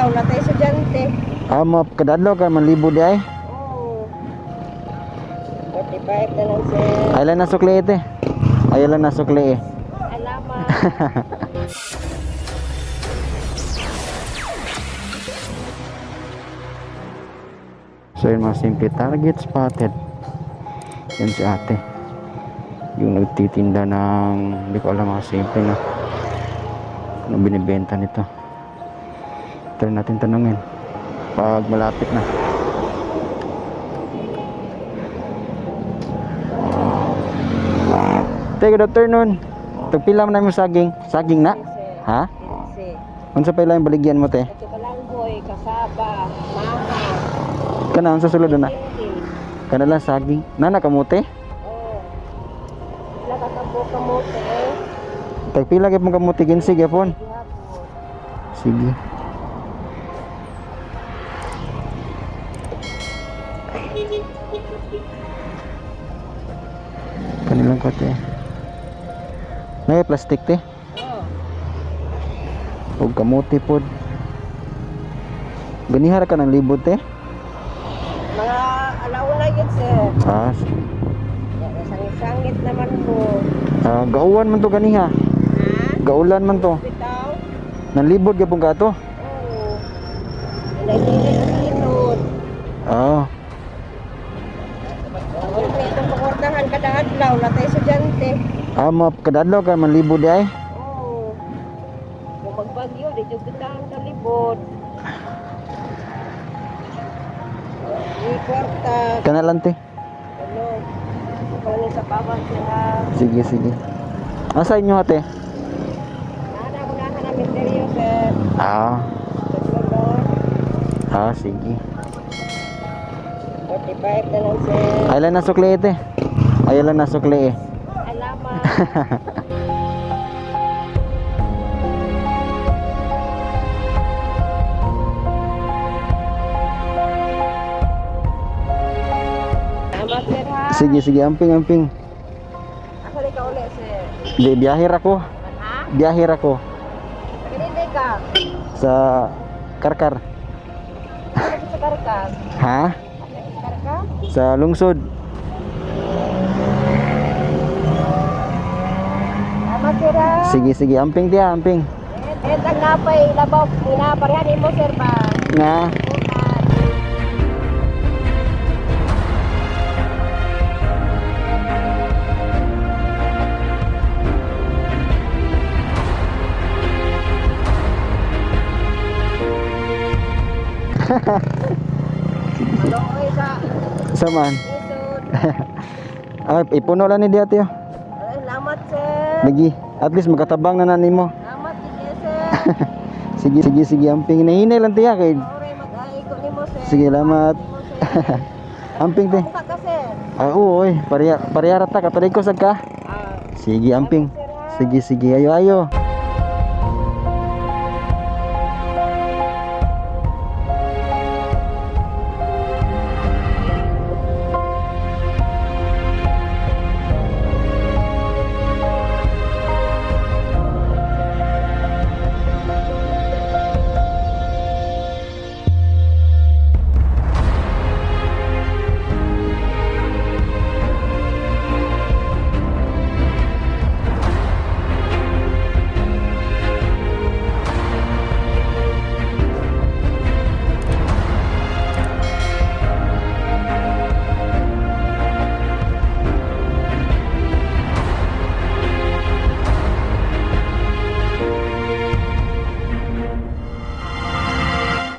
adlaw na tayo estudyante. Ah, mo kadadlaw ka man libo di ay. Oo. 45 na lang sir. Ay lang na sukli ite. Ay lang na sukli eh. Alamat. So yun mga simple target spotted. Yan si ate. Yung nagtitinda ng hindi ko alam mga simple na anong binibenta nito. Try natin tanungin pag malapit na. Tay, good afternoon. Tagpila mo na mo saging. Saging na? Ha? Unsa pa ilang baligyan mo te? Ito balanghoy, kasaba, maha, Kana unsa sulod na? Kana lang saging. Nana kamote? Oo. Wala ka tabo kamote eh. Tagpila gyud mo kamote kinsi gyapon. Gihapon. Sige. Kanilang kote. Nay plastic te. Oo. Ug kamote pod. Ganihara ka ng libod te. Mga alauna yun sir. Ah, sangit-sangit naman po. ah gauwan man to ganiha. Ha? Gaulan man to. Bitaw? Nang libod gyapon ka to. Oo. Hindi pangordahan kada adlaw na tayo estudyante. ah mo kadadlaw ka man libod ay. Oo. Kung magbagyo, di yung bitahan sa libod. Di kwarta. Kana lang te. Ano? Kung sa paban sila. Sige sige. Asa inyo ate? Nada ko na na misteryo sir. Ah, ah sige. 45 na lang sir. Ay lang na sukli ite. Ay lang na sukli eh. Alamat. Sige sige amping amping. Asa di ka uli sir? Di biyahir ako. Ha? Biyahir ako ka. sa Karkar. Sa karkar? Ha? Ano sa karkar? Sa lungsod. Sir. Sige sige amping dia amping. Eh, tag napay labaw. Pinaparehan mo sir ba? Sa Saman. Ay ipuno lang ni dia tiyo. Ay, Salamat sir. Lagi. At least magatabang na nani mo. Salamat sige sir. Sige sige sige amping. Nahinay lang tiya kay. Ore mag-ay ko nimo sir. Sige sir. Amping te. Buka ka sir. Ah oo oy. Pariya pariyara ta ka. Paray ko sad ka. Ah, Sige amping. Sige sige ayo ayo.